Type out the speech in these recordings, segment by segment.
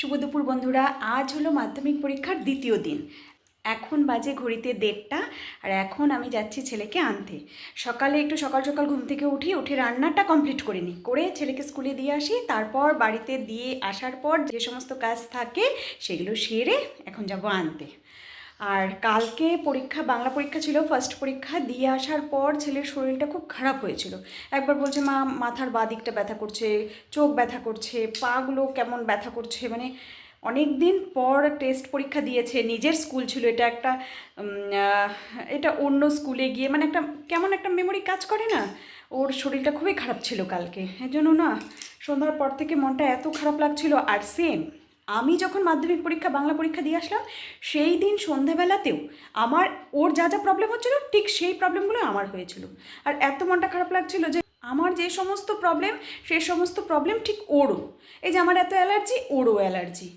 শুভ দুপুর বন্ধুরা, আজ হলো মাধ্যমিক পরীক্ষার দ্বিতীয় দিন। এখন বাজে ঘড়িতে দেড়টা, আর এখন আমি যাচ্ছি ছেলেকে আনতে। সকালে একটু সকাল সকাল ঘুম থেকে উঠি, উঠে রান্নাটা কমপ্লিট করে নিই। করে ছেলেকে স্কুলে দিয়ে আসি, তারপর বাড়িতে দিয়ে আসার পর যে সমস্ত কাজ থাকে, সেগুলো সেরে এখন যাব আনতে। আর কালকে পরীক্ষা, বাংলা পরীক্ষা ছিল ফার্স্ট পরীক্ষা, দিয়ে আসার পর ছেলের শরীরটা খুব খারাপ হয়েছিল। একবার বলছে, মা, মাথার বাঁ দিকটা ব্যথা করছে, চোখ ব্যথা করছে, পাগুলো কেমন ব্যথা করছে? মানে অনেক দিন পর টেস্ট পরীক্ষা দিয়েছে, নিজের স্কুল ছিল, এটা একটা এটা অন্য স্কুলে গিয়ে মানে একটা, কেমন একটা মেমোরি কাজ করে না? ওর শরীরটা খুবই খারাপ ছিল কালকে। এর জন্য না, সন্ধ্যার পর থেকে মনটা এত খারাপ লাগছিল, আর সেম আমি যখন মাধ্যমিক পরীক্ষা, বাংলা পরীক্ষা দিয়ে আসলাম, সেই দিন সন্ধ্যাবেলাতেও আমার, ওর যা যা প্রবলেম হচ্ছিল, ঠিক সেই প্রবলেমগুলো আমার হয়েছিল। আর এত মনটা খারাপ লাগছিল যে, আমার যে সমস্ত প্রবলেম সেই সমস্ত প্রবলেম ঠিক ওরও। এই যে আমার এত অ্যালার্জি ওরও অ্যালার্জি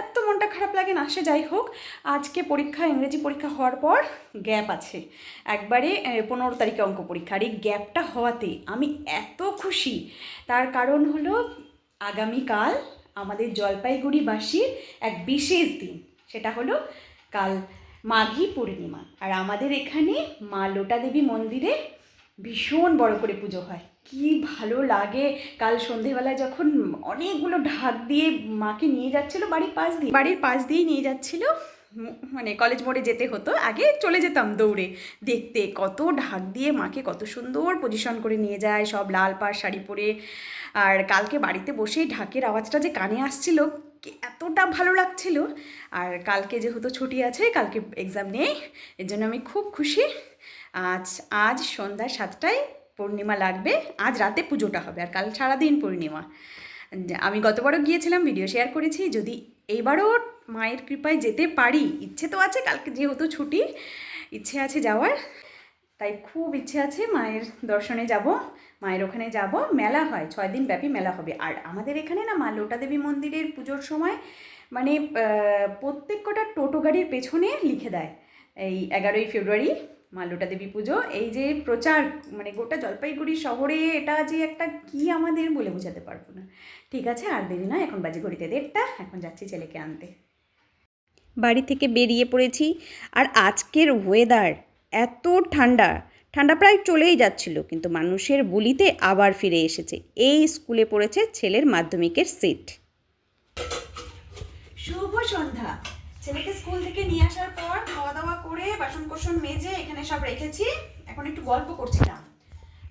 এত মনটা খারাপ লাগে না, সে যাই হোক, আজকে পরীক্ষা, ইংরেজি পরীক্ষা হওয়ার পর গ্যাপ আছে। একবারে পনেরো তারিখে অঙ্ক পরীক্ষা। আর এই গ্যাপটা হওয়াতে আমি এত খুশি। তার কারণ হলো, আগামীকাল আমাদের জলপাইগুড়িবাসীর এক বিশেষ দিন। সেটা হলো কাল মাঘী পূর্ণিমা। আর আমাদের এখানে মা লোটা দেবী মন্দিরে ভীষণ বড় করে পুজো হয়। কি ভালো লাগে। কাল সন্ধেবেলায় যখন অনেকগুলো ঢাক দিয়ে মাকে নিয়ে যাচ্ছিল, বাড়ির পাশ দিয়ে, বাড়ির পাশ দিয়েই নিয়ে যাচ্ছিল মানে কলেজ মোড়ে যেতে হতো, আগে চলে যেতাম দৌড়ে। দেখতে কত ঢাক দিয়ে মাকে কত সুন্দর পজিশন করে নিয়ে যায়, সব লাল পাড় শাড়ি পরে। আর কালকে বাড়িতে বসেই ঢাকের আওয়াজটা যে কানে আসছিল এতটা ভালো লাগছিল। আর কালকে যেহেতু ছুটি আছে, কালকে এক্সাম নেই, এর জন্য আমি খুব খুশি। আজ আজ সন্ধ্যা সাতটায় পূর্ণিমা লাগবে, আজ রাতে পুজোটা হবে, আর কাল সারাদিন পূর্ণিমা। আমি গতবারও গিয়েছিলাম ভিডিও শেয়ার করেছি, যদি এইবারও মায়ের কৃপায় যেতে পারি। ইচ্ছে তো আছে, কালকে যেহেতু ছুটি, ইচ্ছে আছে যাওয়ার। তাই খুব ইচ্ছে আছে মায়ের দর্শনে যাব, মায়ের ওখানে যাব। মেলা হয়, ছয় দিন ব্যাপী মেলা হবে। আর আমাদের এখানে না মা লোটা দেবী মন্দিরের পুজোর সময় মানে প্রত্যেক কটা টোটো গাড়ির পেছনে লিখে দেয়। এই এগারোই ফেব্রুয়ারি মা লোটা দেবী পুজো। এই যে প্রচার মানে গোটা জলপাইগুড়ি শহরে এটা যে একটা কি আমাদের বলে বোঝাতে পারব না। ঠিক আছে, আর দেরি না এখন বাজে ঘড়িতে দেড়টা, এখন যাচ্ছি ছেলেকে আনতে। বাড়ি থেকে বেরিয়ে পড়েছি। আর আজকের ওয়েদার এত ঠান্ডা ঠান্ডা প্রায় চলেই যাচ্ছিল, কিন্তু মানুষের বলিতে আবার ফিরে এসেছে। এই স্কুলে পড়েছে ছেলের মাধ্যমিকের সিট শুভ সন্ধ্যা। ছেলেকে স্কুল থেকে নিয়ে আসার পর খাওয়া দাওয়া করে বাসন কোসন মেজে এখানে সব রেখেছি। এখন একটু গল্প করছিলাম।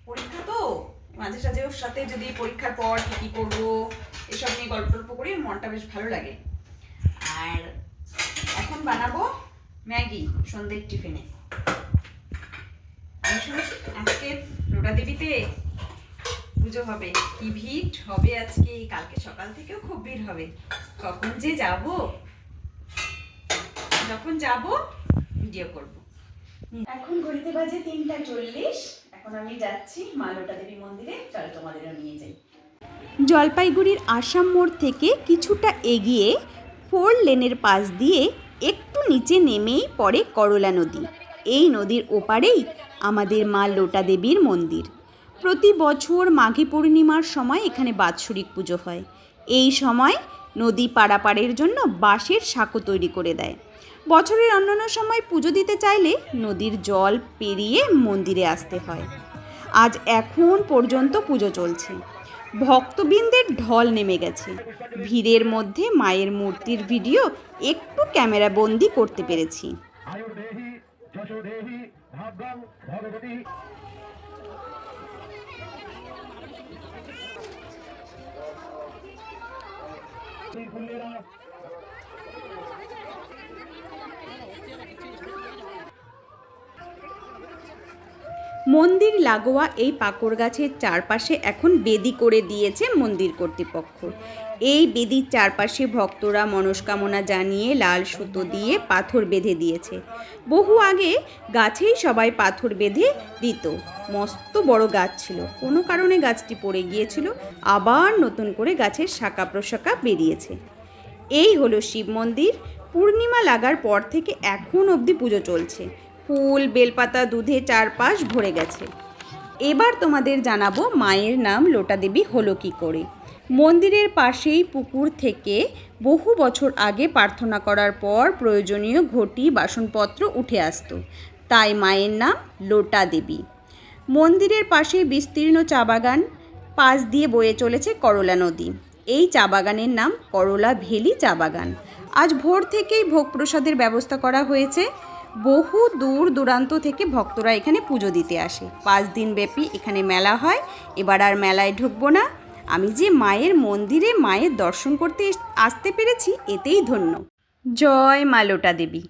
পরীক্ষা তো, মাঝে সাঝে ওর সাথে যদি পরীক্ষার পর কি কি করব, এসব নিয়ে গল্প টল্প করি, মনটা বেশ ভালো লাগে। আর বানাবো ম্যাগি সন্ধ্যের টিফিনে। আজকে লোটা দেবীতে পুজো হবে। কি ভিড় হবে আজকে? কালকে সকাল থেকেও খুব ভিড় হবে। কখন যে যাব? যখন যাব, ভিডিও করব। এখন ঘড়িতে বাজে তিনটা চল্লিশ। এখন আমি যাচ্ছি মা লোটা দেবী মন্দিরে। তোমাদেরও নিয়ে যাই। জলপাইগুড়ির আসাম মোড় থেকে কিছুটা এগিয়ে ফোর লেনের পাশ দিয়ে একটু নিচে নেমেই পড়ে করলা নদী। এই নদীর ওপারেই আমাদের মা লোটা দেবীর মন্দির। প্রতি বছর মাঘী পূর্ণিমার সময় এখানে বাৎসরিক পুজো হয়। এই সময় নদী পারাপারের জন্য বাঁশের সাঁকো তৈরি করে দেয়। বছরের অন্যান্য সময় পুজো দিতে চাইলে নদীর জল পেরিয়ে মন্দিরে আসতে হয়। আজ এখন পর্যন্ত পুজো চলছে। ভক্তবৃন্দের ঢল নেমে গেছে। ভিড়ের মধ্যে মায়ের মূর্তির ভিডিও একটু ক্যামেরা বন্দি করতে পেরেছি। মন্দির লাগোয়া এই পাকড় গাছের চারপাশে এখন বেদি করে দিয়েছে মন্দির কর্তৃপক্ষ। এই বেদির চারপাশে ভক্তরা মনস্কামনা জানিয়ে লাল সুতো দিয়ে পাথর বেঁধে দিয়েছে। বহু আগে গাছেই সবাই পাথর বেঁধে দিত। মস্ত বড় গাছ ছিল। কোনো কারণে গাছটি পড়ে গিয়েছিল। আবার নতুন করে গাছের শাখা প্রশাখা বেরিয়েছে। এই হলো শিব মন্দির। পূর্ণিমা লাগার পর থেকে এখন অবধি পুজো চলছে। ফুল, বেলপাতা দুধে চারপাশ ভরে গেছে। এবার তোমাদের জানাব মায়ের নাম লোটা দেবী হলো কী করে। মন্দিরের পাশেই পুকুর থেকে বহু বছর আগে প্রার্থনা করার পর প্রয়োজনীয় ঘটি, বাসনপত্র উঠে আসতো। তাই মায়ের নাম লোটা দেবী মন্দিরের পাশে বিস্তীর্ণ চা বাগান পাশ দিয়ে বয়ে চলেছে করলা নদী। এই চা বাগানের নাম করলা ভেলি চা বাগান আজ ভোর থেকেই ভোগ প্রসাদের ব্যবস্থা করা হয়েছে। বহু দূর দূরান্ত থেকে ভক্তরা এখানে পুজো দিতে আসে। পাঁচ দিন ব্যাপী এখানে মেলা হয়। এবার আর মেলায় ঢুকবো না। আমি যে মায়ের মন্দিরে মায়ের দর্শন করতে আসতে পেরেছি, এতেই ধন্য। জয় মালোটা দেবী।